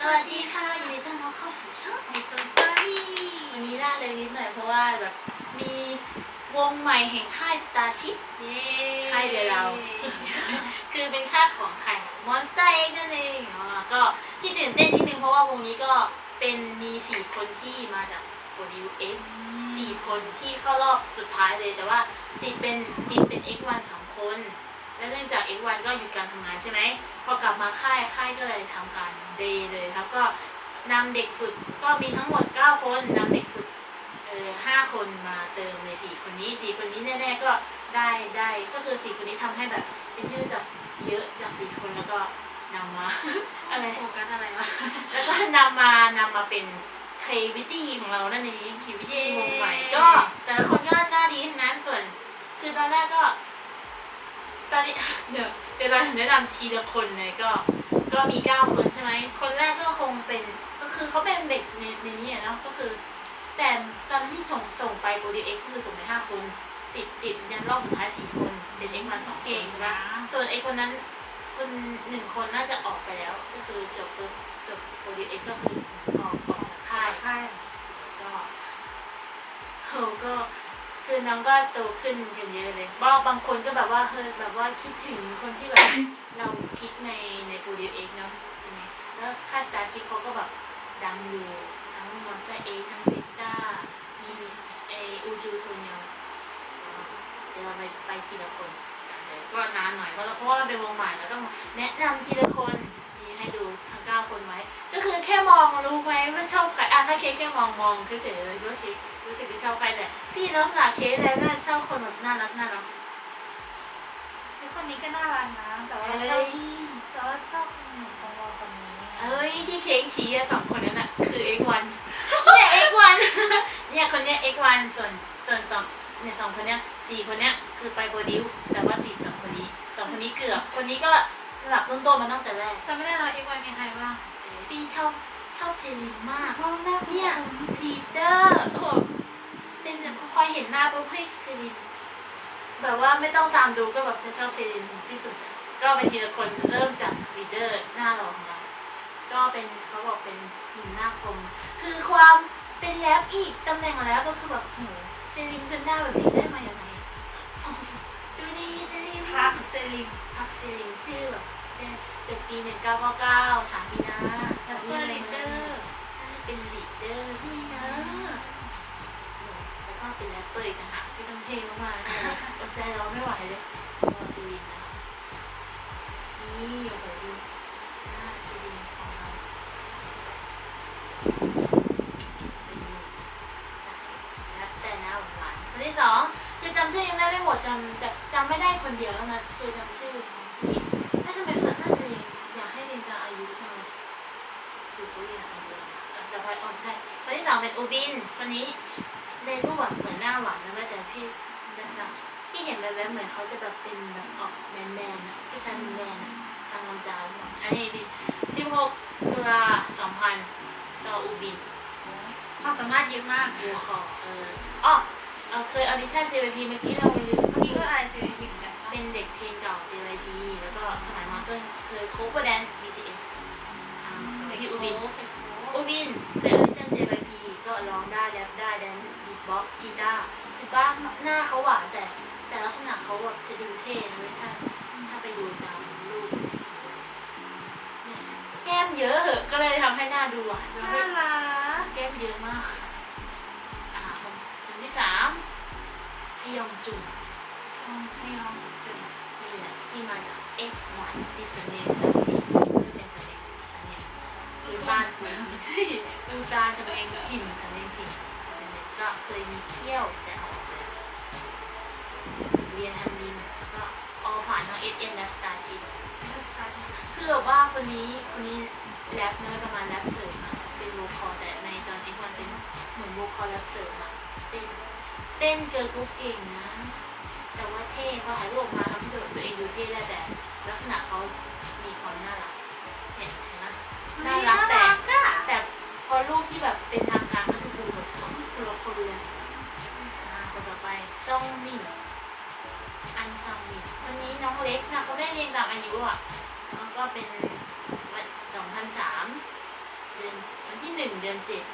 สวัสดีค่ะ ยินดีต้อนรับเข้าสู่ช่องไอโซสตอรี่วันนี้น่าเลยนิดหน่อยเพราะว่าแบบมีวงใหม่แห่งค่าย Starship เย้ค่ายเดียวเรา คือเป็นค่ายของใครมอนสเตอร์เอ็กนั่นเองอ๋อก็ที่ตื่นเต้นนิดนึงเพราะว่าวงนี้ก็เป็นมีสี่คนที่มาจากโปรดิวเอ็ก สี่คนที่เข้ารอบสุดท้ายเลย แต่ว่าติดเป็นติดเป็น X1 สองคน และเนื่องจาก X1 ก็หยุดการทำงานใช่ไหมพอกลับมาค่ายค่ายก็เลยทำการเดย์เลยครับก็นำเด็กฝึกก็มีทั้งหมด 9 คนนำเด็กฝึกเออห้าคนมาเติมในสี่คนนี้สี่คนนี้แน่ๆก็ได้ได้ก็คือสี่คนนี้ทำให้แบบเป็นที่รู้จักเยอะจากสี่คนแล้วก็นำมา อะไรโฟกัสอะไรวะแล้วก็นำมานำมาเป็นเควิตี้ของเรานั่นเองเควิตี้เย้วง อตอนแรกก็ ตอนนี้เดี๋ยวเดี๋ยวเราแนะนำทีละคนเลยก็ ก็มีเก้าคนใช่ไหมคนแรกก็คงเป็นก็คือเขาเป็นเด็กในในนี้อะเนาะก็คือ แต่ตอนที่ส่งส่งไปโปรดีเอ็กคือส่งไปห้าคน ติดติดยันรอบสุดท้ายสี่คนเป็นเอ็กมาสองเก่งใช่ปะส่วนไอคนนั้น คนหนึ่งคนน่าจะออกไปแล้ว ก็คือจบปุ๊บจบโปรดิเอ็กก็คือออก คือน้องก็โตขึ้นกันเยอะเลยบางบางคนก็แบบว่าเฮ้ยแบบว่าคิดถึงคนที่แบบ เราพิกในในโปรดิเอ็กเนาะใช่ไหมแล้วค่าสตาร์ชิพเขาก็แบบดังอยู่ทั้งมอนสเตอร์เอ็กทั้งซิสตามีไออูจูซูเนียเดี๋ยวเราไปไปทีละคนก็นานหน่อยเพราะเราเพราะว่าเป็นวงใหม่เราต้องแนะนำทีละคนนี่ให้ดูทั้งเก้าคนไว้ก็คือแค่มองรู้ไหมว่าชอบใคร ถ้าเค้กแค่มองมองคือเฉยเลยว่าเค้กรู้สึกว่ชอบใครแต่พี่น้องหลักเค้กอะไรน่าชอบคนแบบน่ารักน่ารักคือคนนี้ก็น่ารักนะแต่ว่าชอบแต่ว่าชอบหนุ่มของเราคนนี้เอ้ยที่เค้กชี้อะสองคนนั้นอะคือ X1 เนี่ย X1 เนี่ยคนเนี้ย X1 ส่วนส่วนสองเนี่ยสองคนเนี้ยสี่คนเนี้ยคือไปโปรดิวแต่ว่าติดสองคนนี้สองคนนี้เกือบคนนี้ก็หลับต้นๆมาตั้งแต่แรกจำไม่ได้เราเอ็กวันมีใครบ้างพี่ชอบ ชอบเซรินมากพ่อแม่เนี่ยลีดเดอร์โอ้โหเป็นแบบพอเห็นหน้าปุ๊บเฮ้ยเซรินแบบว่าไม่ต้องตามดูก็แบบจะชอบเซรินที่สุดอะก็เป็นทีละคนเริ่มจากลีดเดอร์หน้าหล่อของเราก็เป็นเขาบอกเป็นหนุ่มหน้าคม คือความเป็นแรปอีกตำแหน่งแล้วก็คือแบบโหเซรินขึ้นหน้าแบบนี้ได้มาอย่างไรดูดีเซรินพักเซลิมพักเซรินชื่อแบบ เด็กปีหนึ่งเก้าเก้าเก้าสามมีนาแล้วก็ลีดเดอร์เป็นลีดเดอร์นี่นะแล้วก็เป็นแรปเปอร์อีกต่างหากที่ต้องเพลงมากๆอดใจเราไม่ไหวเลยรอซีรินนะคะนี่โอ้โหดูหน้าซีรินของเราเป็นแรปแต่หน้าหวานคนที่สองคือจำชื่อยังได้ไม่หมดจำจำจำไม่ได้คนเดียวแล้วนะคือจำชื่อของผู้หญิง น่าเป็นน่าจะเรียนอยากให้เรียนจำอายุทำไมคือเขาเรียนอะไรเลยแต่พออ๋อใช่คนที่สองเป็นอูบินคนนี้ในรูปแบบเหมือนหน้าหวานนะแม่แต่พี่แบบที่เห็นแบบแบบเหมือนเขาจะแบบเป็นแบบออกแมนแมนๆอะผู้ชายแมนแมนอะทางลำจาวันอันนี้ดิสิบหกตุลาสองพันซออูบินความสามารถเยอะมากดูคอเอออ๋อเอ่อเคยออดิชั่น JYP เมื่อกี้เรา หน้าเขาหวานแต่ แต่ลักษณะเขาแบบจะดูเท่นะเว้ยถ้าถ้าไปดูตามรูปเนี่ยแก้มเยอะเหอะก็เลยทำให้หน้าดูหวานน่ารักแก้มเยอะมากอ่าคนที่สามพยองจุนซองพยองจุดนี่แหละที่มาจาก X1 ที่สำเนียงสำเนียงเพื่อเป็นสำเนียงสำเนียงคือบ้านคุณไม่ใช่ดูตาสำเนียงถิ่นสำเนียงถิ่นก็เคยมีเที่ยวแต่ออก เลยเรียนฮันมินแล้วก็ออผ่านทั้ง SM และ Starship คือแบบว่าคนนี้คนนี้แรปเนื้อประมาณแรปเสริมอะเป็นโวคอลแต่ในตอนเอ็กวันเป็นเหมือนโวคอลแรปเสริมอะเต้นเต้นเจอกุ๊กเก่งนะ แต่ว่าเท่พอถ่ายรูปออกมาทำให้ตัวเองดูเท่ได้แต่ ลักษณะเขามีความน่ารักเนี่ยเห็นไหมน่ารักแต่อะแต่พอรูปที่แบบเป็นทางการก็คือดูแบบเขาคนละคนเลยอ่าคนต่อไปซอง มินอันซองมินคนนี้เรียงตามอายุอะแล้วก็เป็นวันสองพันสามเดือนวันที่หนึ่งเดือนเจ็ด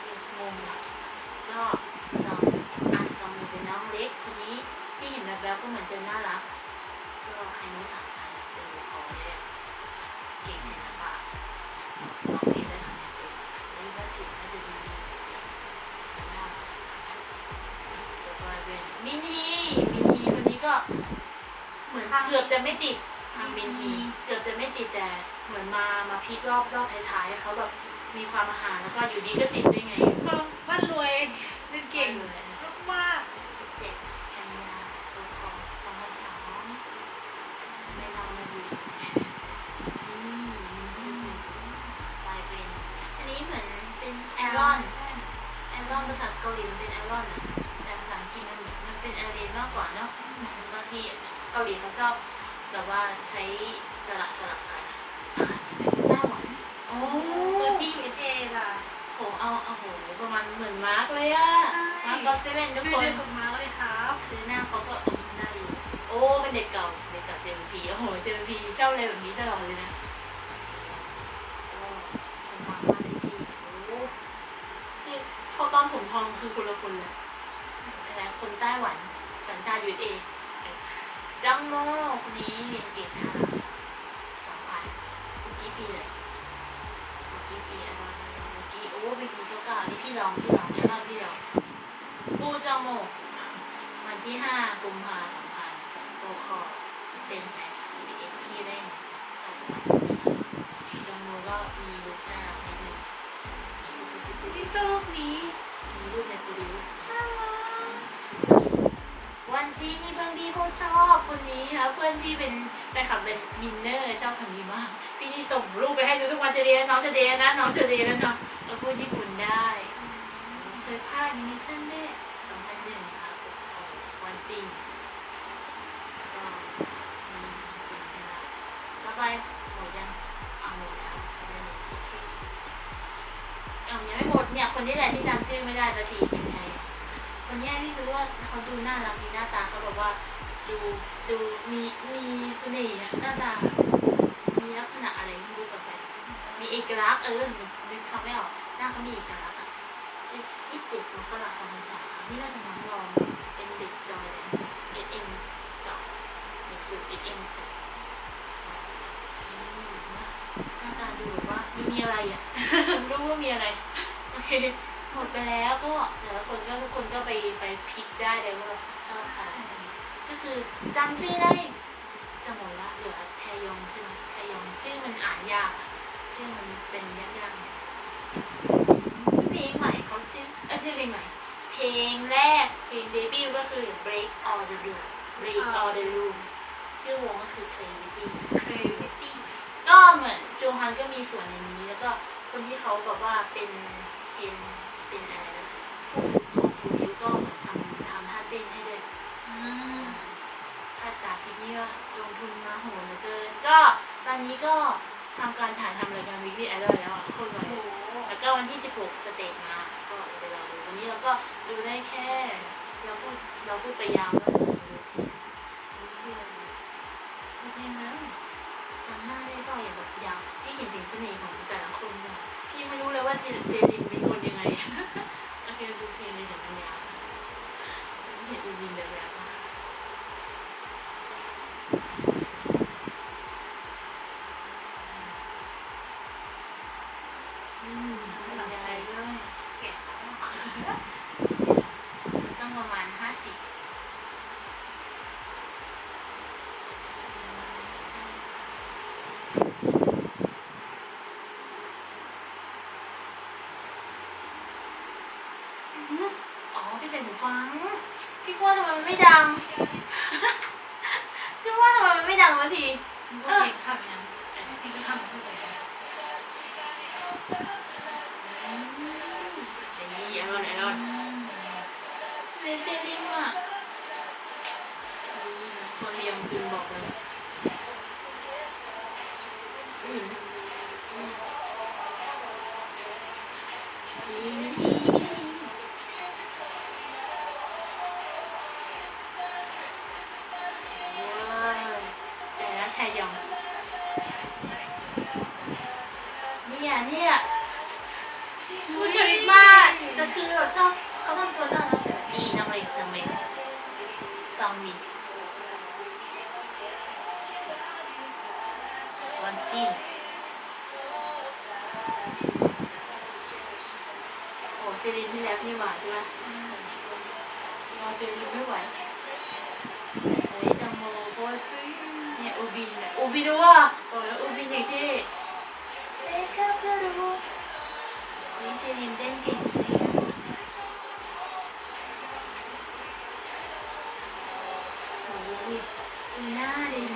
เดือนงงอะก็สองอ่านสองหนึ่งเป็นน้องเล็กคนนี้ที่เห็นแบบแบบก็เหมือนจะน่ารักก็ใครรู้สามชั้นเป็นบุคคลเนี่ยเก่งศิลปะร้องเพลงได้คะแนนเต็มแล้วก็เสียงน่าจะดีน่ารักแล้วก็เป็นมินีมินีคนนี้ ก็เหมือนเกือบจะไม่ติดทางมินีเกือบจะไม่ติดแต่เหมือนมามาพีครอบรอบท้ายๆเขาแบบมีความอาหารแล้วก็อยู่ดีก็ติดได้ไงความบ้านรวยเล่นเก่งเลยมากเจ็ดกันยาตัวของสองพันสองไม่เรามาดูนี่นี่กลายเป็นอันนี้เหมือนเป็นแอรอนแอรอนภาษาเกาหลีมันเป็นแอรอนอะแต่ภาษาอังกฤษมันมันเป็นแอเรนมากกว่าเนาะบาง ทีเกาหลีเขาชอบแบบว่าใช้สลับสลับกันอะอะเป็นไต้หวันโอ้ตัวที่ยูเอล่ะโหเอาเอาโหประมาณเหมือนมาร์กเลยอะใช่มาร์กก็เซเว่นทุกช่ควยนเดินกับมาเลยครับคือหน้าเขาก็เออได้อยู่โอ้เป็นเด็กเก่าเด็กเก่าเจมพีโอ้โหเจมพีชอบอะไรแบบนี้ตลอดเลยนะก็ผมฟังว่าในที่โอ้คือพอตอนผมทองคือคนละคนเลยอะไรคนไต้หวันสัญชาติยูเอ จังโมคนนี้เรียนเก่งนะ คนนี้ค่ะเพื่อนพี่เป็นแฟนคลับเป็นวินเนอร์ชอบคนนี้มาก พี่นี่ส่งรูปไปให้ดูทุกวันจะเรียนน้องจะเรียนนะน้องจะเรียนแล้วเนาะแล้วพูดญี่ปุ่นได้เคยพากย์มินิชั่นด้วย2001ค่ะวันจริงก็มีจริงนะคะต่อไปหมดยังเอาหมดแล้วเอายังไม่หมดเนี่ยคนนี้แหละที่จำชื่อไม่ได้สักทีเป็นไงคนเนี้ยพี่คือว่าเขาดูน่ารักดีหน้าตาเขาบอกว่า ดูดูมีมีเสน่ห์อะหน้าตา มีลักษณะอะไรไม่รู้กับไปมีเอกลักษณ์เออนึกคำไม่ออกหน้าเขามีเอกลักษณ์อะชื่อยี่สิบเจ็ดมกราคมสามนี่น่าจะน้องรองเป็นเด็กจอยเอสเอ็มจอยเด็กฝึกเอสเอ็มจอยหน้าตาดูแบบว่าไม่มีอะไรอะรู้ว่ามีอะไรโอเคหมดไปแล้วก็แต่ละคนก็ทุกคนก็ไปไปพลิกได้เลยว่าชอบใคร ก็คือจำชื่อได้จะหมดละเหลือแทยองใช่ไหมแทยองชื่อมันอ่านยากอะชื่อมันเป็นยากๆเนี่ยเพลงใหม่เขาชื่อเออชื่อเพลงใหม่เพลงแรกเพลงเดบิวต์ก็คือ break all the rules break all the rules ชื่อวงก็คือ Clarity เคยซิตี้ก็เหมือนจูฮันก็มีส่วนในนี้ แล้วก็คนที่เขาแบบว่าเป็นเทรนเป็นอะไร Okay. พี่ใส่หูฟัง พี่ว่าทำไมมันไม่ดัง พี่ว่าทำไมมันไม่ดังวะทีก็เก่งทำยังพี่ก็ทำทุกอย่างไอ้นี่ไอรอนไอรอนเซนเซลิมอะโซเดียมจึงบอกเลยอืมอืม วันจีนโอ้เซรีนที่แล้วนี่หวานใช่ไหมรอเซรีนไม่ไหวเฮ้ยจังโมโบยเนี่ยอูบินเนี่ยอูบินด้วยว่ะโอ้ยอูบินอย่างที่เอ๊ะก็เพื่อรู้เฮ้ยเซรีนเต้นเก่งจริงอะโอ้ยดูหน้าดี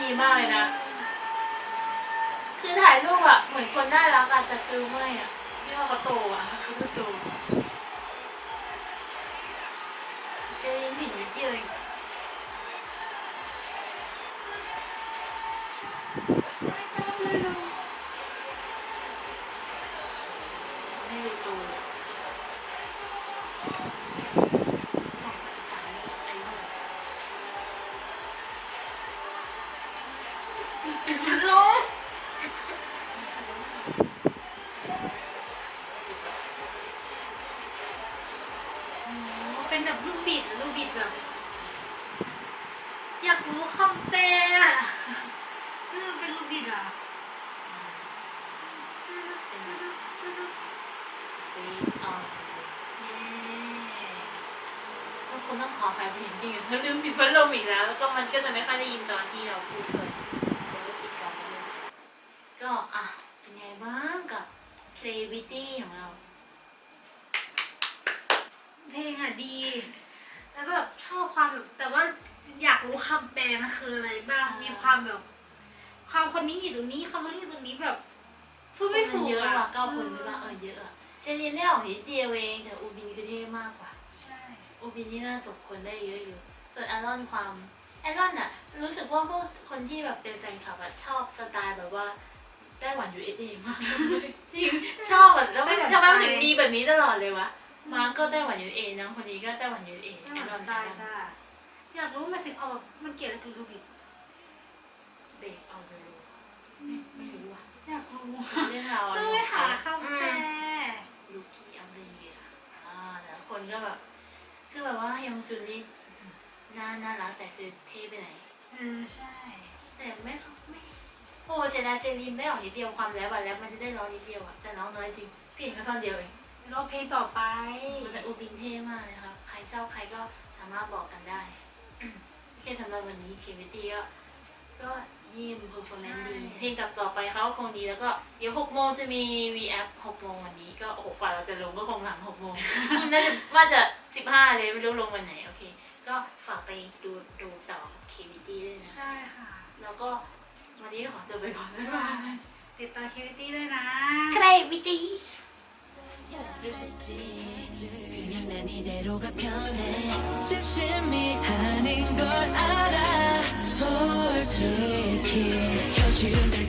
ดีมากเลยนะ คือถ่ายรูปอะเหมือนคนน่ารักอะแต่คือไม่อะพี่ว่าเขาโตอะเขาคือโตเจนผิดนิดเดียวเอง ร้องอ๋อเป็นแบบลูกบิดลูกบิดแบบ อยากรู้คำแปลอะเออเป็นลูกบิดอะทุกคนต้องขออภัยไปจริงๆถ้าลืมปิดพัดลมอีกแล้ว แล้วก็มันก็จะไม่ค่อยได้ยินตอนที่เราพูดเลยเดี๋ยวก็ปิดก่อนเลย ก็อะเป็นไงบ้างกับ creativity ของเรา เพลงอะดี แล้วแบบชอบความแบบแต่ว่าอยากรู้คำแปลมันคืออะไรบ้าง อ่ามี มีความแบบ ความคนนี้อยู่ตรงนี้คำคนนี้อยู่ตรงนี้แบบพูดไม่ถูกเยอะอะกว่าเก้าคนหรือเปล่าเออเยอะอะเจเรียนได้ออกนิดเดียวเองแต่อูบินคือเท่มากกว่า ใช่ อูบินนี่น่าจบคนได้เยอะอยู่ส่วนแอรอนความแอรอนอะรู้สึกว่าพวกคนที่แบบเป็นแฟนคลับอะชอบสไตล์แบบว่า ไต้หวัน USA มากจริงชอบอะแล้วมันทำไมมันถึงดีแบบนี้ตลอดเลยวะมาร์คก็ไต้หวัน USA นะคนนี้ก็ไต้หวัน USA ไม่แอเหรมืออนนสไตล์จ้ะอยากรู้มันถึงเอาแบบมันเกี่ยวอะไรกับลูกบิดเบรกเอาไปรู้ไม่ไม่รู้ว่ะอยากรู้เรื่องราวต้องไปหาคำแปลลูกที่อเมริกาอ่าแต่ละคนก็แบบคือแบบว่ายังจุนนี่น่าน่ารักแต่คือเท่ไปไหนเออใช่ แต่ไม่ไม่ โอ้เจดายเซรีนไม่ออกนิดเดียวความแล้วอะแล้วมันจะได้ร้องนิดเดียวอะแต่น้องน้อยจริงพี่เห็นแค่ท่อนเดียวเองร้องเพลงต่อไปแต่อูบินเท่มากเลยครับใครชอบใครก็สามารถบอกกันได้แค่สำหรับวันนี้เควิตี้ก็ก็เยี่ยมเพอร์ฟอร์แมนซ์ดีเพลงต่อต่อไปเขาคงดีแล้วก็เดี๋ยวหกโมงจะมี V App หกโมงวันนี้ก็โอ้โหฝ่าเราจะลงก็คงหลังหกโมงน่าจะว่าจะสิบห้าเลยไม่รู้ลงวันไหนโอเค ก็ฝากไปดูดูต่อ KBT ด้วยนะ ใช่ค่ะ แล้วก็ วันนี้ก็ขอจบไปก่อนบ๊ายบาย ติดตามคิวตี้ด้วยนะ KBT 그냥 난 이대로가 편해 진심이 아닌 걸 알아 솔직히 현실은 될